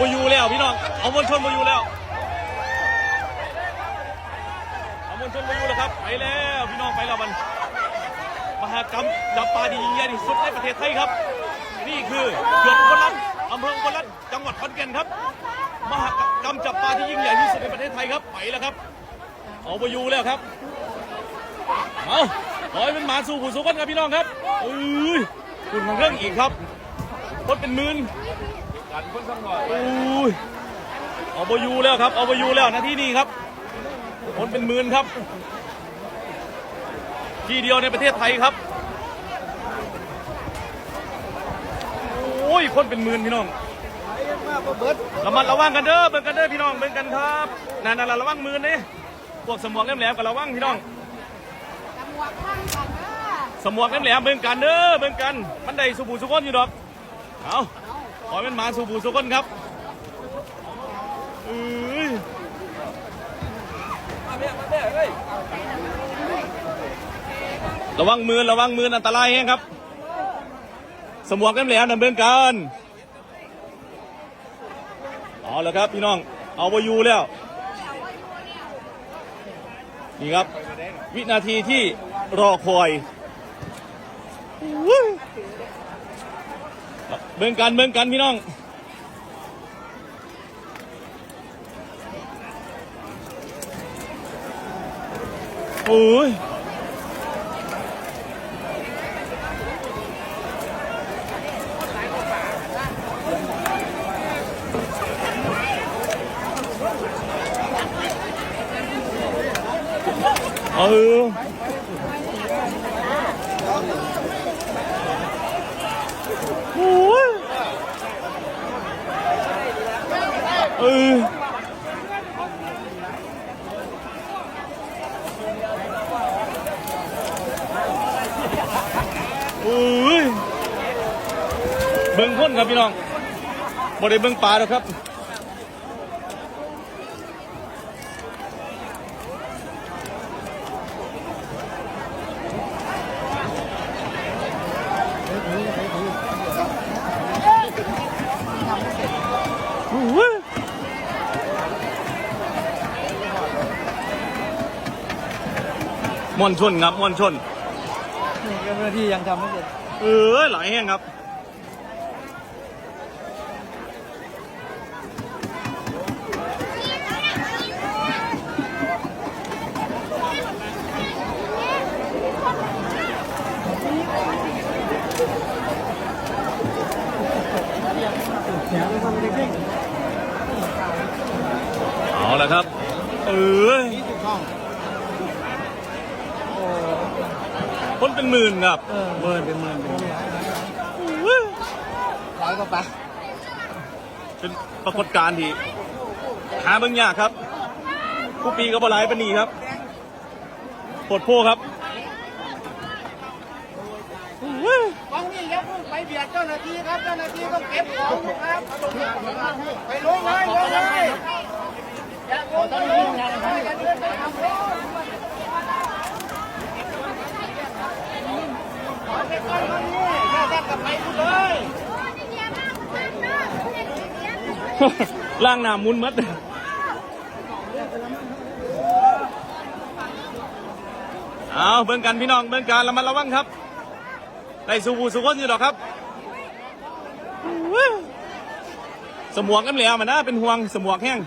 บอยู่แล้วพี่น้อง เอามวลชนบอยู่แล้ว เอามวลชนบอยู่แล้วครับ ไปแล้วพี่น้องไปแล้วมัน มหากรรมจับปลาที่ยิ่งใหญ่ที่สุดในประเทศไทยครับ นี่คือเขื่อนอุบลรัตน์อำเภออุบลรัตน์จังหวัดขอนแก่นครับ มหากรรมจับปลาที่ยิ่งใหญ่ที่สุดในประเทศไทยครับ ไปแล้วครับ เอาไปอยู่แล้วครับ เอาขอให้เป็นหมาสู่ผู้สูงกันครับพี่น้องครับเอ้ยคุณของเรื่องอีกครับคนเป็นหมื่น อ้ยเอาไปอยูแล้วครับเอาไปอยูแล้วนาทีนี้ครับคนเป็นหมื่นครับ ที่เดียวในประเทศไทยครับโอ้ยคนเป็นหมื่นพี่น้องระมัดระวังกันเด้อเบิ่งกันเด้อพี่น้องเบิ่งกันครับนั่นๆระวังมือนี่พวกสมองแหลมๆกับระวังพี่น้องหมวกข้างกันนะสมองแหลมๆเบิ่งกันเด้อเบิ่งกันมันได้สุบูสุคนอยู่ดอกเอา ขอเป็นหมาสุบูสุคนครับเอ้ยระวังมือระวังมืออันตรายแฮงครับ สมองแหลมๆนั่นเบิ่งกันเอาแล้วครับพี่น้อง เอาไปอยู่แล้ว นี่ครับ วินาทีที่รอคอย เบิ่งกันเบิ่งกันพี่น้องโอ้ยเออ โอ้ย เออโอ้ยเบิ่งคนครับพี่น้องบ่ได้เบิ่งปลาหรอกครับ มวนชนครับมวนชนนี่เจ้าหน้าที่ยังทำไม่เสร็จเออหลายแห้งครับเอาละครับ เออโอ้ คนเป็นหมื่นครับเออเบิร์นเป็นหมื่นเป็นหมื่นเว้ยหลายก็ปะเป็นปรากฏการณ์ที่หาเบางอย่างครับผู้ปีก็บหลายปานนีครับปวดโพครับกองนี้อย่าเพิ่งไปเบียดเจ้าหน้าที่ครับเจ้าหน้าที่ต้องเก็บของอยู่ครับไปลงเลยลงเลยอย่าโกงเลยอย่าเดินไปทำเลยขอไปก่อนคนนี้ถ้าท่านกลับ ไปเลยล่างหนามุนมัดเอาเบิ่งกันพี่น้องเบิ่งกันระมัดระวังครับได้สูบูสุคนอยู่หรอกครับสมวกกันแล้วมันนะเป็นห่วงสมวกแห้ง